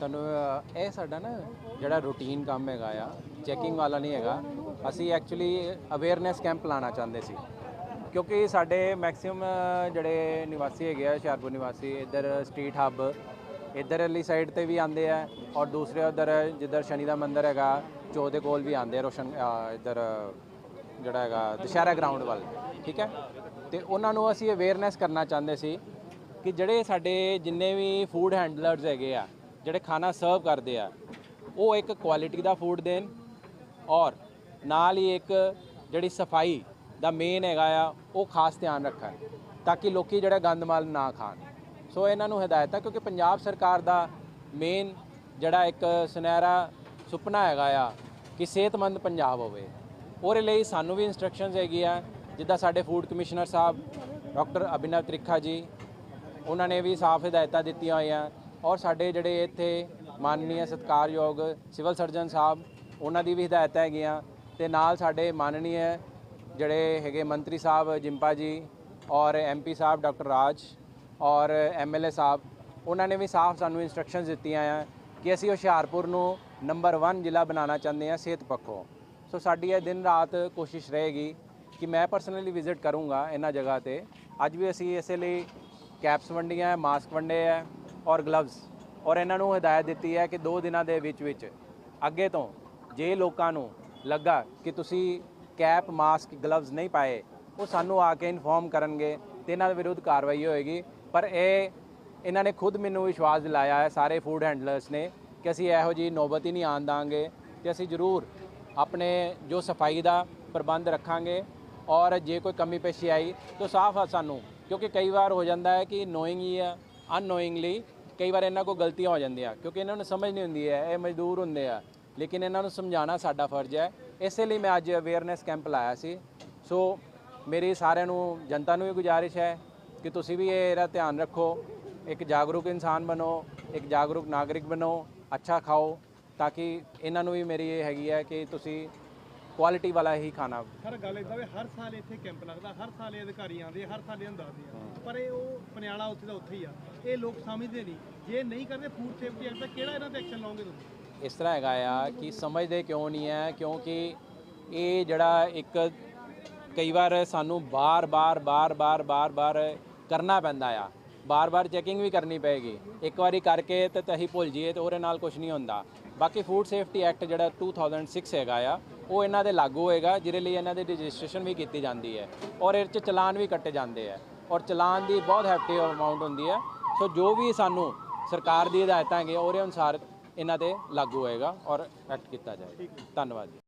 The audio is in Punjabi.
ਤੁਹਾਨੂੰ ਇਹ ਸਾਡਾ ਨਾ ਜਿਹੜਾ ਰੂਟੀਨ ਕੰਮ ਹੈਗਾ ਆ ਚੈਕਿੰਗ ਵਾਲਾ ਨਹੀਂ ਹੈਗਾ। ਅਸੀਂ ਐਕਚੁਅਲੀ ਅਵੇਅਰਨੈਸ ਕੈਂਪ ਲਾਣਾ ਚਾਹੁੰਦੇ ਸੀ। ਕਿਉਂਕਿ ਸਾਡੇ ਮੈਕਸਿਮਮ ਜਿਹੜੇ ਨਿਵਾਸੀ ਹੈਗੇ ਆ, ਹੁਸ਼ਿਆਰਪੁਰ ਨਿਵਾਸੀ, ਇੱਧਰ ਸਟਰੀਟ ਹੱਬ ਇੱਧਰ ਵਾਲੀ ਸਾਈਡ ਤੇ ਵੀ ਆਉਂਦੇ ਆ, ਔਰ ਦੂਸਰੇ ਉਧਰ, ਜਿੱਧਰ ਸ਼ਨੀ ਦਾ ਮੰਦਿਰ ਹੈਗਾ, ਚੋ ਦੇ ਕੋਲ ਵੀ ਆਉਂਦੇ ਆ, ਰੋਸ਼ਨ ਇੱਧਰ, ਜਿਹੜਾ ਹੈਗਾ, ਦੁਸ਼ਹਿਰਾ ਗਰਾਊਂਡ ਵੱਲ, ਠੀਕ ਹੈ? ਤੇ ਉਹਨਾਂ ਨੂੰ ਅਸੀਂ ਅਵੇਅਰਨੈਸ ਕਰਨਾ ਚਾਹੁੰਦੇ ਸੀ ਕਿ ਜਿਹੜੇ ਸਾਡੇ ਜਿੰਨੇ ਵੀ ਫੂਡ ਹੈਂਡਲਰਸ ਹੈਗੇ ਆ ਜਿਹੜੇ ਖਾਣਾ ਸਰਵ ਕਰਦੇ ਆ, ਉਹ ਇੱਕ ਕੁਆਲਿਟੀ ਦਾ ਫੂਡ ਦੇਣ ਔਰ ਨਾਲ ਹੀ ਇੱਕ ਜਿਹੜੀ ਸਫ਼ਾਈ ਦਾ ਮੇਨ ਹੈਗਾ ਆ, ਉਹ ਖਾਸ ਧਿਆਨ ਰੱਖਣ ਤਾਂ ਕਿ ਲੋਕੀ ਜਿਹੜਾ ਗੰਦ ਮਾਲ ਨਾ ਖਾਣ। ਸੋ ਇਹਨਾਂ ਨੂੰ ਹਦਾਇਤ ਹੈ ਕਿਉਂਕਿ ਪੰਜਾਬ ਸਰਕਾਰ ਦਾ ਮੇਨ ਜਿਹੜਾ ਇੱਕ ਸੁਨਹਿਰਾ ਸੁਪਨਾ ਹੈਗਾ ਆ ਕਿ ਸਿਹਤਮੰਦ ਪੰਜਾਬ ਹੋਵੇ। ਉਹਦੇ ਲਈ ਸਾਨੂੰ ਵੀ ਇਨਸਟਰਕਸ਼ਨਸ ਹੈਗੀਆਂ, ਜਿੱਦਾਂ ਸਾਡੇ ਫੂਡ ਕਮਿਸ਼ਨਰ ਸਾਹਿਬ, ਡਾਕਟਰ ਅਭਿਨਵ ਤ੍ਰਿਖਾ ਜੀ, ਉਹਨਾਂ ਨੇ ਵੀ ਸਾਫ਼ ਹਦਾਇਤਾਂ ਦਿੱਤੀਆਂ ਹੋਈਆਂ ਔਰ ਸਾਡੇ ਜਿਹੜੇ ਇੱਥੇ ਮਾਨਨੀय ਸਤਿਕਾਰਯੋਗ ਸਿਵਲ ਸਰਜਨ ਸਾਹਿਬ, ਉਹਨਾਂ ਦੀ ਵੀ ਹਦਾਇਤਾਂ ਹੈਗੀਆਂ ਤੇ ਨਾਲ ਸਾਡੇ ਮਾਨਨੀय ਜਿਹੜੇ ਹੈਗੇ ਮੰਤਰੀ ਸਾਹਿਬ ਜਿੰਪਾ ਜੀ ਔਰ ਐਮਪੀ ਸਾਹਿਬ ਡਾਕਟਰ ਰਾਜ ਔਰ ਐਮਐਲਏ ਸਾਹਿਬ, ਉਹਨਾਂ ਨੇ ਵੀ ਸਾਫ਼ ਸਾਨੂੰ ਇਨਸਟਰਕਸ਼ਨਸ ਦਿੱਤੀਆਂ ਆ ਕਿ ਅਸੀਂ ਹੁਸ਼ਿਆਰਪੁਰ ਨੂੰ ਨੰਬਰ 1 ਜ਼ਿਲ੍ਹਾ ਬਣਾਉਣਾ ਚਾਹੁੰਦੇ ਹਾਂ ਸਿਹਤ ਪੱਖੋਂ। ਸੋ ਸਾਡੀ ਇਹ ਦਿਨ ਰਾਤ ਕੋਸ਼ਿਸ਼ ਰਹੇਗੀ ਕਿ ਮੈਂ ਪਰਸਨਲੀ ਵਿਜ਼ਿਟ ਕਰੂੰਗਾ ਇਹਨਾਂ ਜਗ੍ਹਾ ਤੇ। ਅੱਜ ਵੀ ਅਸੀਂ ਇਸੇ ਲਈ ਕੈਪਸ ਵੰਡੀਆਂ ਮਾਸਕ ਵੰਡੇ ਹੈ ਔਰ ਗਲਵਜ਼ ਔਰ ਇਹਨਾਂ ਨੂੰ ਹਦਾਇਤ ਦਿੱਤੀ ਹੈ ਕਿ 2 ਦਿਨਾਂ ਦੇ ਵਿੱਚ ਵਿੱਚ ਅੱਗੇ ਤੋਂ ਜੇ ਲੋਕਾਂ ਨੂੰ ਲੱਗਾ ਕਿ ਤੁਸੀਂ ਕੈਪ, ਮਾਸਕ ਗਲਵਜ਼ ਨਹੀਂ ਪਾਏ, ਉਹ ਸਾਨੂੰ ਆ ਕੇ ਇਨਫੋਰਮ ਕਰਨਗੇ ਤੇ ਇਹਨਾਂ ਦੇ ਵਿਰੁੱਧ ਕਾਰਵਾਈ ਹੋਏਗੀ। ਪਰ ਇਹ, ਇਹਨਾਂ ਨੇ ਖੁਦ ਮੈਨੂੰ ਵਿਸ਼ਵਾਸ ਦਿਲਾਇਆ ਹੈ, ਸਾਰੇ ਫੂਡ ਹੈਂਡਲਰਸ ਨੇ, ਕਿ ਅਸੀਂ ਇਹੋ ਜੀ ਨੌਬਤ ਹੀ ਨਹੀਂ ਆਉਣ ਦਾਂਗੇ ਤੇ ਅਸੀਂ ਜ਼ਰੂਰ ਆਪਣੇ ਜੋ ਸਫ਼ਾਈ ਦਾ ਪ੍ਰਬੰਧ ਰੱਖਾਂਗੇ। ਔਰ ਜੇ ਕੋਈ ਕਮੀ ਪੇਸ਼ੀ ਆਈ ਤਾਂ ਸਾਫ਼ ਆ ਸਾਨੂੰ, ਕਿਉਂਕਿ ਕਈ ਵਾਰ ਹੋ ਜਾਂਦਾ ਹੈ ਕਿ ਨੋਇੰਗ ਹੀ ਆ ਅਨਨੋਇੰਗਲੀ ਕਈ ਵਾਰ ਇਹਨਾਂ ਕੋਲ ਗਲਤੀਆਂ ਹੋ ਜਾਂਦੀਆਂ, ਕਿਉਂਕਿ ਇਹਨਾਂ ਨੂੰ ਸਮਝ ਨਹੀਂ ਹੁੰਦੀ ਹੈ, ਇਹ ਮਜ਼ਦੂਰ ਹੁੰਦੇ ਆ। ਲੇਕਿਨ ਇਹਨਾਂ ਨੂੰ ਸਮਝਾਉਣਾ ਸਾਡਾ ਫਰਜ਼ ਹੈ। ਇਸੇ ਲਈ ਮੈਂ ਅੱਜ ਅਵੇਅਰਨੈਸ ਕੈਂਪ ਲਾਇਆ ਸੀ। ਸੋ ਮੇਰੀ ਸਾਰਿਆਂ ਨੂੰ, ਜਨਤਾ ਨੂੰ ਵੀ ਗੁਜ਼ਾਰਿਸ਼ ਹੈ ਕਿ ਤੁਸੀਂ ਵੀ ਇਹਦਾ ਧਿਆਨ ਰੱਖੋ। ਇੱਕ ਜਾਗਰੂਕ ਇਨਸਾਨ ਬਣੋ, ਇੱਕ ਜਾਗਰੂਕ ਨਾਗਰਿਕ ਬਣੋ, ਅੱਛਾ ਖਾਓ, ਤਾਂ ਕਿ ਇਹਨਾਂ ਨੂੰ ਵੀ ਮੇਰੀ ਇਹ ਹੈਗੀ ਹੈ ਕਿ ਤੁਸੀਂ ਕੁਆਲਿਟੀ ਵਾਲਾ ਹੀ ਖਾਣਾ। ਸਰ ਗੱਲ ਇਦਾਂ ਵੀ ਹਰ ਸਾਲ ਇੱਥੇ ਕੈਂਪ ਲੱਗਦਾ ਹਰ ਸਾਲ ਇਹ ਅਧਿਕਾਰੀ ਆਉਂਦੇ ਹਰ ਸਾਲ ਇਹਨਾਂ ਦੱਸਦੇ ਆ। ਪਰ ਇਹ ਉਹ ਪਨਿਆਲਾ ਉੱਥੇ ਦਾ ਉੱਥੇ ਹੀ ਆ। ਇਹ ਲੋਕ ਸਮਝਦੇ ਨਹੀਂ। ਜੇ ਨਹੀਂ ਕਰਦੇ ਫੂਡ ਸੇਫਟੀ ਐਕਟ ਦਾ ਕਿਹੜਾ ਇਹਨਾਂ ਤੇ ਐਕਸ਼ਨ ਲਓਗੇ ਤੁਸੀਂ? ਇਸ ਤਰ੍ਹਾਂ ਹੈਗਾ ਆ ਕਿ ਸਮਝਦੇ ਕਿਉਂ ਨਹੀਂ ਹੈ ਕਿਉਂਕਿ ਇਹ ਜਿਹੜਾ ਇੱਕ ਕਈ ਵਾਰ ਸਾਨੂੰ ਬਾਰ-ਬਾਰ ਬਾਰ-ਬਾਰ ਬਾਰ-ਬਾਰ ਕਰਨਾ ਪੈਂਦਾ ਆ। ਬਾਰ-ਬਾਰ ਚੈਕਿੰਗ ਵੀ ਕਰਨੀ ਪਏਗੀ। ਇੱਕ ਵਾਰੀ ਕਰਕੇ ਤੇ ਤਹੀਂ ਭੁੱਲ ਜਾਈਏ ਤੇ ਉਹਦੇ ਨਾਲ ਕੁਝ ਨਹੀਂ ਹੁੰਦਾ। ਬਾਕੀ ਫੂਡ ਸੇਫਟੀ ਐਕਟ ਜਿਹੜਾ 2006 ਹੈਗਾ ਆ ਉਹ ਇਹਨਾਂ ਦੇ ਲਾਗੂ ਹੋਏਗਾ ਜਿਹਦੇ ਲਈ ਇਹਨਾਂ ਦੀ ਰਜਿਸਟ੍ਰੇਸ਼ਨ ਵੀ ਕੀਤੀ ਜਾਂਦੀ ਹੈ ਔਰ ਇਹ 'ਚ ਚਲਾਨ ਵੀ ਕੱਟੇ ਜਾਂਦੇ ਆ ਔਰ ਚਲਾਨ ਦੀ ਬਹੁਤ ਹੈਫਟੀ ਅਮਾਉਂਟ ਹੁੰਦੀ ਹੈ। ਸੋ ਜੋ ਵੀ ਸਾਨੂੰ ਸਰਕਾਰ ਦੀ ਹਦਾਇਤਾਂ ਹੈਗੀਆਂ ਉਹਦੇ ਅਨੁਸਾਰ ਇਹਨਾਂ ਤੇ ਲਾਗੂ ਹੋਏਗਾ ਔਰ ਐਕਟ ਕੀਤਾ ਜਾਏਗਾ। ਧੰਨਵਾਦ ਜੀ।